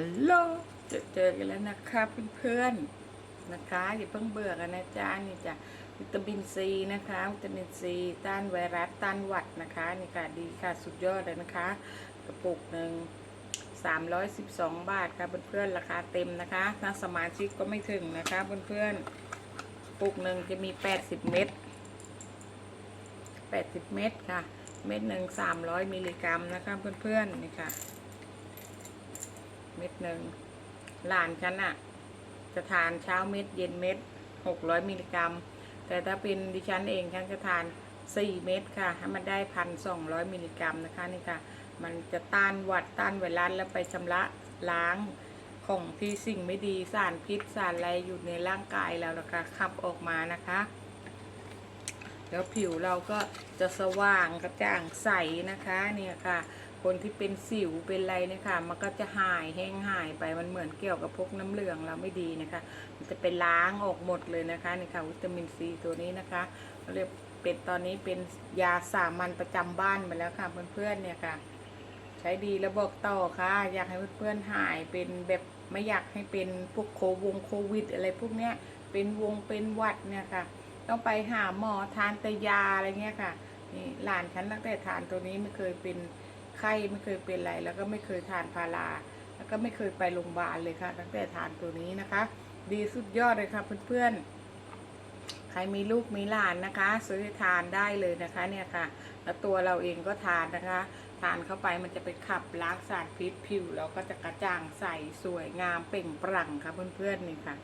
ฮัลโหลจอเจอกันแล้วนะคะเพื่อนๆนะคะอย่าเพิ่งเบื่อกันนะจ๊ะนี่จ้ะวิตามินซีนะคะ วิตามินซีต้านไวรัสต้านหวัดนะคะนี่ค่ะดีค่ะสุดยอดเลยนะคะ กระปุกหนึ่ง312 บาทค่ะเพื่อนๆราคาเต็มนะคะถ้าสมาชิกก็ไม่ถึงนะคะเพื่อนๆกระปุกหนึ่งจะมี 80 เม็ด80 เม็ดค่ะ เม็ดหนึ่ง300 มิลลิกรัมนะคะเพื่อนๆนี่ค่ะ เม็ดหนึ่งหลานฉันอะจะทานเช้าเม็ดเย็นเม็ดหกร้อยมิลลิกรัม แต่ถ้าเป็นดิฉันเองฉันจะทานสี่เม็ดค่ะ ให้มันได้พันสองร้อยมิลลิกรัมนะคะนี่ค่ะ มันจะต้านหวัดต้านไวรัสแล้วไปชำระล้างของที่สิ่งไม่ดีสารพิษสารอะไรอยู่ในร่างกายเรานะคะขับออกมานะคะ แล้วผิวเราก็จะสว่างกระจ่างใสนะคะเนี่ยค่ะ คนที่เป็นสิวเป็นอะไรนี่ยค่ะมันก็จะหายแห้งหายไปมันเหมือนเกี่ยวกับพวกน้ำเหลืองเราไม่ดีนะคะ มันจะเป็นล้างออกหมดเลยนะคะนี่ค่ะวิตามินซีตัวนี้นะคะเรียกเป็นตอนนี้เป็นยาสามัญประจำบ้านไปแล้วค่ะเพื่อนๆเนี่ยค่ะ ใช้ดีแล้วบอกต่อค่ะ อยากให้เพื่อนๆหายเป็นแบบไม่อยากให้เป็นพวกโควงโควิด อะไรพวกเนี้ยเป็นวงเป็นวัดเนี่ยค่ะ ต้องไปหาหมอทานแต่ยาอะไรเงี้ยค่ะนี่หลานฉันตั้งแต่ทานตัวนี้ไม่เคยเป็น ไข้ไม่เคยเป็นอะไรแล้วก็ไม่เคยทานพาราแล้วก็ไม่เคยไปโรงพยาบาลเลยค่ะ ตั้งแต่ทานตัวนี้นะคะ ดีสุดยอดเลยค่ะเพื่อนๆ ใครมีลูกมีหลานนะคะ ซื้อทานได้เลยนะคะเนี่ยค่ะ แล้วตัวเราเองก็ทานนะคะ ทานเข้าไปมันจะไปขับล้างสารพิษผิวเราก็จะกระจ่างใสสวยงามเปล่งปลั่งค่ะเพื่อนๆนี่ค่ะ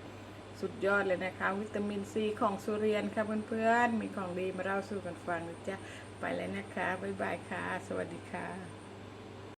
สุดยอดเลยนะคะ วิตามินซีของสุเรียนค่ะเพื่อนๆ มีของดีมาเล่าสู่กันฟังนะจ๊ะ ไปแล้วนะคะ บ๊ายบายค่ะ สวัสดีค่ะ